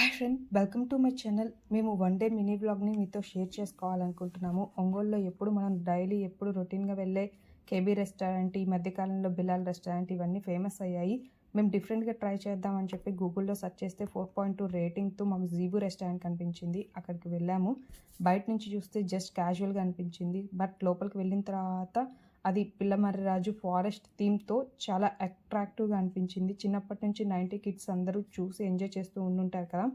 Hi friend welcome to my channel. మేము one day mini బ్లాగ్ని మీతో షేర్ చేసుకోవాలనుకుంటున్నాము. ఒంగోలులో ఎప్పుడు మనం డైలీ ఎప్పుడు రొటీన్గా వెళ్ళే కేబీ రెస్టారెంట్ ఈ మధ్యకాలంలో బిలాల్ రెస్టారెంట్ ఇవన్నీ ఫేమస్ అయ్యాయి. మేము డిఫరెంట్గా ట్రై చేద్దామని చెప్పి గూగుల్లో సెర్చ్ చేస్తే ఫోర్ పాయింట్ టూ రేటింగ్తో మాకు జీబు రెస్టారెంట్ కనిపించింది. అక్కడికి వెళ్ళాము. బయట నుంచి చూస్తే జస్ట్ క్యాజువల్గా అనిపించింది. బట్ లోపలికి వెళ్ళిన తర్వాత అది పిల్లమర్రిరాజు ఫారెస్ట్ థీమ్తో చాలా అట్రాక్టివ్గా అనిపించింది. చిన్నప్పటి నుంచి నైంటీ కిడ్స్ అందరూ చూసి ఎంజాయ్ చేస్తూ ఉండుంటారు కదా.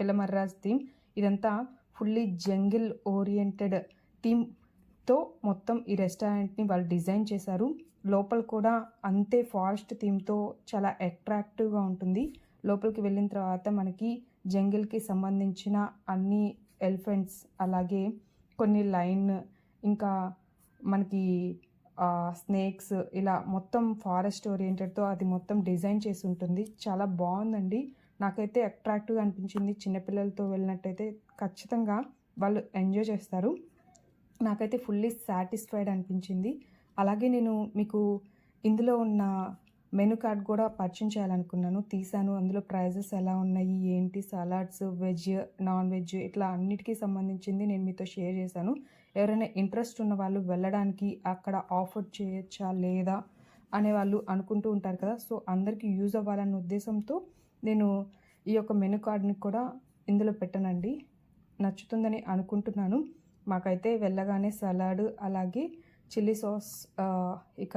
పిల్లమర్రిరాజు థీమ్. ఇదంతా ఫుల్లీ జంగిల్ ఓరియంటెడ్ థీమ్తో మొత్తం ఈ రెస్టారెంట్ని వాళ్ళు డిజైన్ చేశారు. లోపల కూడా అంతే ఫారెస్ట్ థీమ్తో చాలా అట్రాక్టివ్గా ఉంటుంది. లోపలికి వెళ్ళిన తర్వాత మనకి జంగిల్కి సంబంధించిన అన్ని ఎలిఫెంట్స్ అలాగే కొన్ని లైన్ ఇంకా మనకి స్నేక్స్ ఇలా మొత్తం ఫారెస్ట్ ఓరియంటెడ్తో అది మొత్తం డిజైన్ చేసి ఉంటుంది. చాలా బాగుందండి. నాకైతే అట్రాక్టివ్గా అనిపించింది. చిన్నపిల్లలతో వెళ్ళినట్టయితే ఖచ్చితంగా వాళ్ళు ఎంజాయ్ చేస్తారు. నాకైతే ఫుల్లీ సాటిస్ఫైడ్ అనిపించింది. అలాగే నేను మీకు ఇందులో ఉన్న మెనూ కార్డ్ కూడా పరిచయం చేయాలనుకున్నాను. తీసాను అందులో ప్రైజెస్ ఎలా ఉన్నాయి? ఏంటి? సలాడ్స్ వెజ్ నాన్ వెజ్ ఇట్లా అన్నిటికీ సంబంధించింది నేను మీతో షేర్ చేశాను. ఎవరైనా ఇంట్రెస్ట్ ఉన్న వాళ్ళు వెళ్ళడానికి అక్కడ ఆఫర్ చేయొచ్చా? లేదా? అనే వాళ్ళు అనుకుంటూ ఉంటారు కదా. సో అందరికీ యూజ్ అవ్వాలన్న ఉద్దేశంతో నేను ఈ యొక్క మెనూ కార్డ్ని కూడా ఇందులో పెట్టనండి. నచ్చుతుందని అనుకుంటున్నాను. మాకైతే వెళ్ళగానే సలాడ్ అలాగే చిల్లీ సాస్ ఇక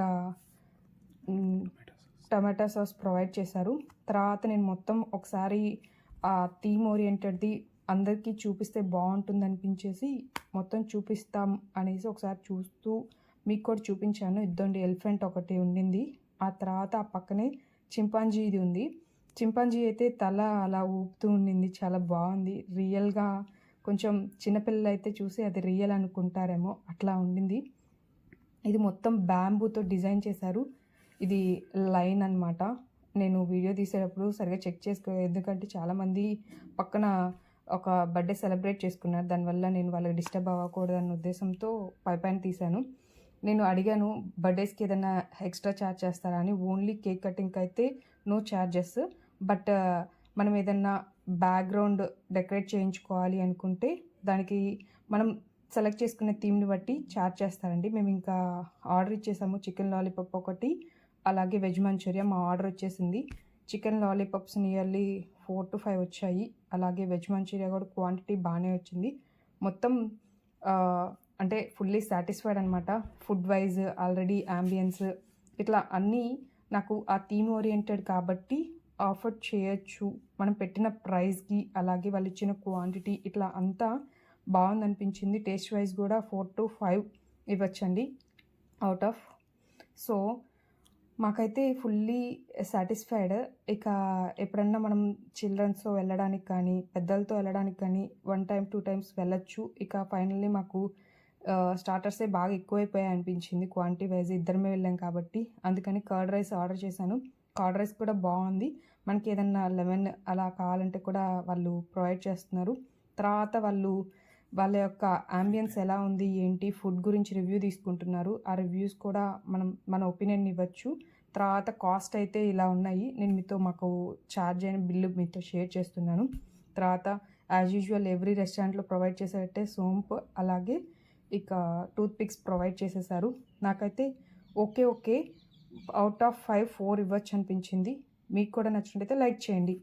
టమాటా సాస్ ప్రొవైడ్ చేశారు. తర్వాత నేను మొత్తం ఒకసారి ఆ థీమ్ ఓరియంటెడ్ది అందరికీ చూపిస్తే బాగుంటుంది అనిపించేసి మొత్తం చూపిస్తాం అనేసి ఒకసారి చూస్తూ మీకు కూడా చూపించాను. ఇద్దండి ఎలిఫెంట్ ఒకటి ఉండింది. ఆ తర్వాత ఆ పక్కనే చింపాంజీ ఇది ఉంది. చింపాంజీ అయితే తల అలా ఊపుతూ ఉండింది. చాలా బాగుంది. రియల్గా కొంచెం చిన్నపిల్లలు అయితే చూసి అది రియల్ అనుకుంటారేమో అట్లా ఉండింది. ఇది మొత్తం బ్యాంబూతో డిజైన్ చేశారు. ఇది లైన్ అనమాట నేను వీడియో తీసేటప్పుడు సరిగా చెక్ చేసుకో ఎందుకంటే చాలామంది పక్కన ఒక బర్త్డే సెలబ్రేట్ చేసుకున్నారు. దానివల్ల నేను వాళ్ళకి డిస్టర్బ్ అవ్వకూడదన్న ఉద్దేశంతో పై పైన తీశాను. నేను అడిగాను బర్త్డేస్కి ఏదైనా ఎక్స్ట్రా ఛార్జ్ చేస్తారా? అని. ఓన్లీ కేక్ కటింగ్కి అయితే నో ఛార్జెస్. బట్ మనం ఏదన్నా బ్యాక్గ్రౌండ్ డెకరేట్ చేయించుకోవాలి అనుకుంటే దానికి మనం సెలెక్ట్ చేసుకునే థీమ్ని బట్టి ఛార్జ్ చేస్తారండి. మేము ఇంకా ఆర్డర్ ఇచ్చేసాము. చికెన్ లాలీపాప్ ఒకటి అలాగే వెజ్ మంచూరియా మా ఆర్డర్ వచ్చేసింది. Chicken lollipops nearly four to five వచ్చాయి. అలాగే వెజ్ మంచూరియా కూడా క్వాంటిటీ బాగానే వచ్చింది. మొత్తం అంటే ఫుల్లీ సాటిస్ఫైడ్ అనమాట ఫుడ్ వైజ్ ఆల్రెడీ అంబియన్స్ ఇట్లా అన్నీ నాకు ఆ థీమ్ ఓరియంటెడ్ కాబట్టి ఆఫర్ చేయొచ్చు. మనం పెట్టిన ప్రైస్కి అలాగే వాళ్ళు ఇచ్చిన క్వాంటిటీ ఇట్లా అంతా బాగుందనిపించింది. టేస్ట్ వైజ్ కూడా four to five ఇవ్వచ్చండి. Out of. So మాకైతే ఫుల్లీ సాటిస్ఫైడ్ ఇక ఎప్పుడన్నా మనం చిల్డ్రన్స్తో వెళ్ళడానికి కానీ పెద్దలతో వెళ్ళడానికి కానీ వన్ టైం టూ టైమ్స్ వెళ్ళొచ్చు. ఇక ఫైనల్లీ మాకు స్టార్టర్సే బాగా ఎక్కువైపోయాయి అనిపించింది. క్వాంటిటీ వైజ్ ఇద్దరమే వెళ్ళాం కాబట్టి. అందుకని కర్డ్ రైస్ ఆర్డర్ చేశాను. కర్డ్ రైస్ కూడా బాగుంది. మనకి ఏదన్నా లెమన్ అలా కావాలంటే కూడా వాళ్ళు ప్రొవైడ్ చేస్తున్నారు. తర్వాత వాళ్ళు వాళ్ళ యొక్క అంబియన్స్ ఎలా ఉంది ఏంటి ఫుడ్ గురించి రివ్యూ తీసుకుంటున్నారు. ఆ రివ్యూస్ కూడా మనం మన ఒపీనియన్ ఇవ్వచ్చు. తర్వాత కాస్ట్ అయితే ఇలా ఉన్నాయి. నేను మీతో మాకు ఛార్జ్ అయిన బిల్లు మీతో షేర్ చేస్తున్నాను. తర్వాత యాజ్ యూజువల్ ఎవ్రీ రెస్టారెంట్లో ప్రొవైడ్ చేసేటట్టే సోంప్ అలాగే ఇక టూత్ పిక్స్ ప్రొవైడ్ చేసేసారు. నాకైతే okay okay. Out of five four ఇవ్వచ్చు అనిపించింది. మీకు కూడా నచ్చినట్టయితే లైక్ చేయండి.